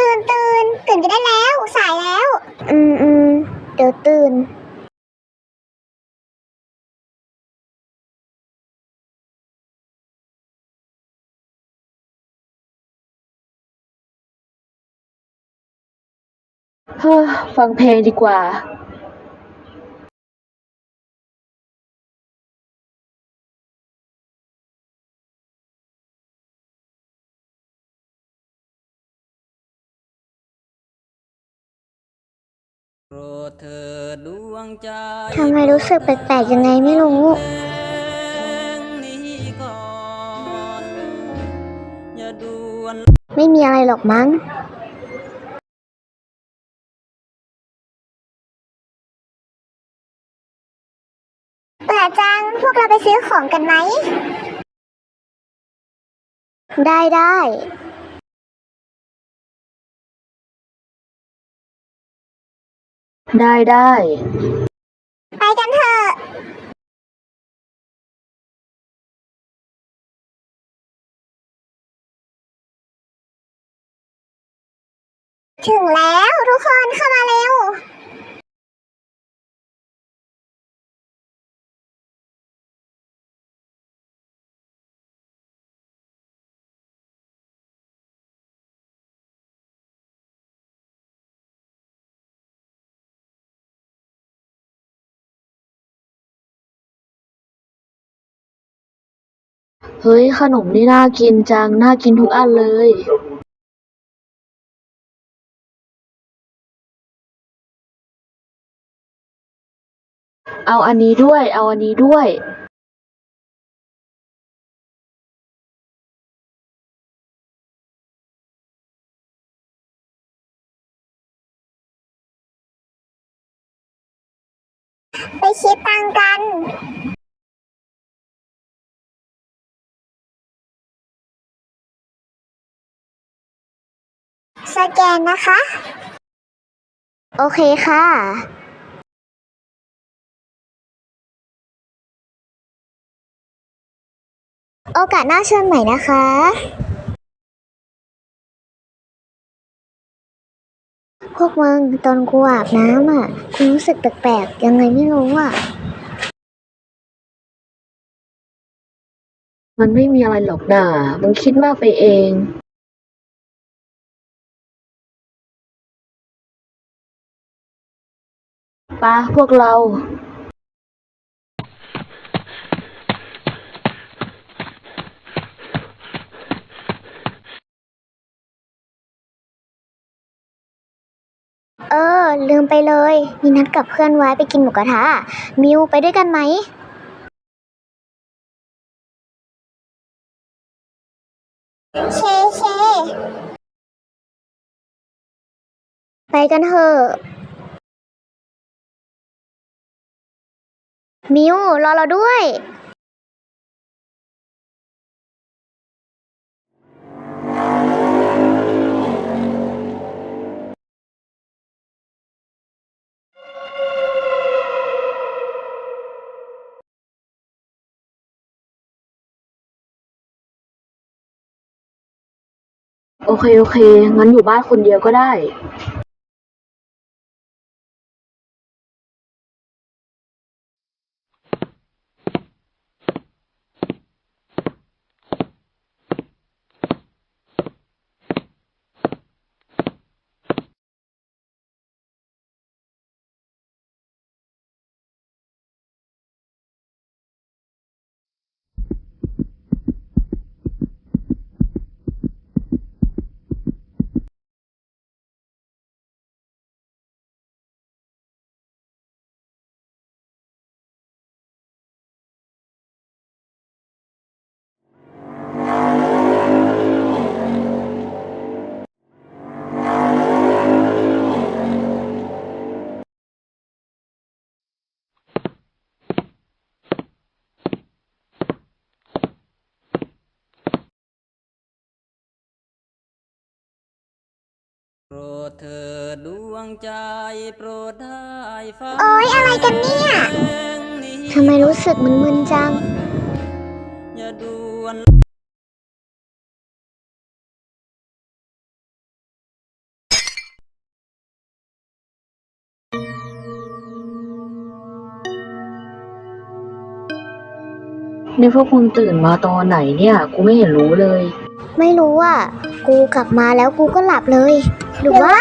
ตื่นตื่นตื่นกันได้แล้ว สายแล้ว อืมอืมเดี๋ยวตื่น เฮ้อฟังเพลงดีกว่า ทำไมรู้สึกแปลกๆยังไงไม่รู้เพลงนี้ก่อนอย่าด่วนไม่มีอะไรหรอกมั้งเบื่อจัง พวกเราไปซื้อของกันไหม ได้ได้ ได้ได้ไปกันเถอะ ถึงแล้วทุกคนเข้ามาเร็ว เฮ้ย ขนมนี่น่ากินจัง น่ากินทุกอันเลยเอาอันนี้ด้วย เอาอันนี้ด้วย ไปคิดตังค์กัน สแกนนะคะ โอเคค่ะโอกาสหน้าเชิญใหม่นะคะ พวกมึงตอนกูอาบน้ำอะกูรู้สึกแปลกๆ ยังไงไม่รู้อะ มันไม่มีอะไรหรอกน่ามึงคิดมากไปเอง ปะพวกเรา เออ ลืมไปเลย มีนัดกับเพื่อนไว้ไปกินหมูกระทะ มิวไปด้วยกันไหม เชเชไปกันเถอะ มิวรอเราด้วย โอเค โอเค งั้นอยู่บ้านคนเดียวก็ได้ โปรดเธอดวงใจโปรดได้ฟังโอ๊ยอะไรกันเนี่ย ทำไมรู้สึกมึนๆจัง อย่าด่วนนี่พวกคุณตื่นมาตอนไหนเนี่ย กูไม่เห็นรู้เลย ไม่รู้อะ กูกลับมาแล้วกูก็หลับเลย หรือว่า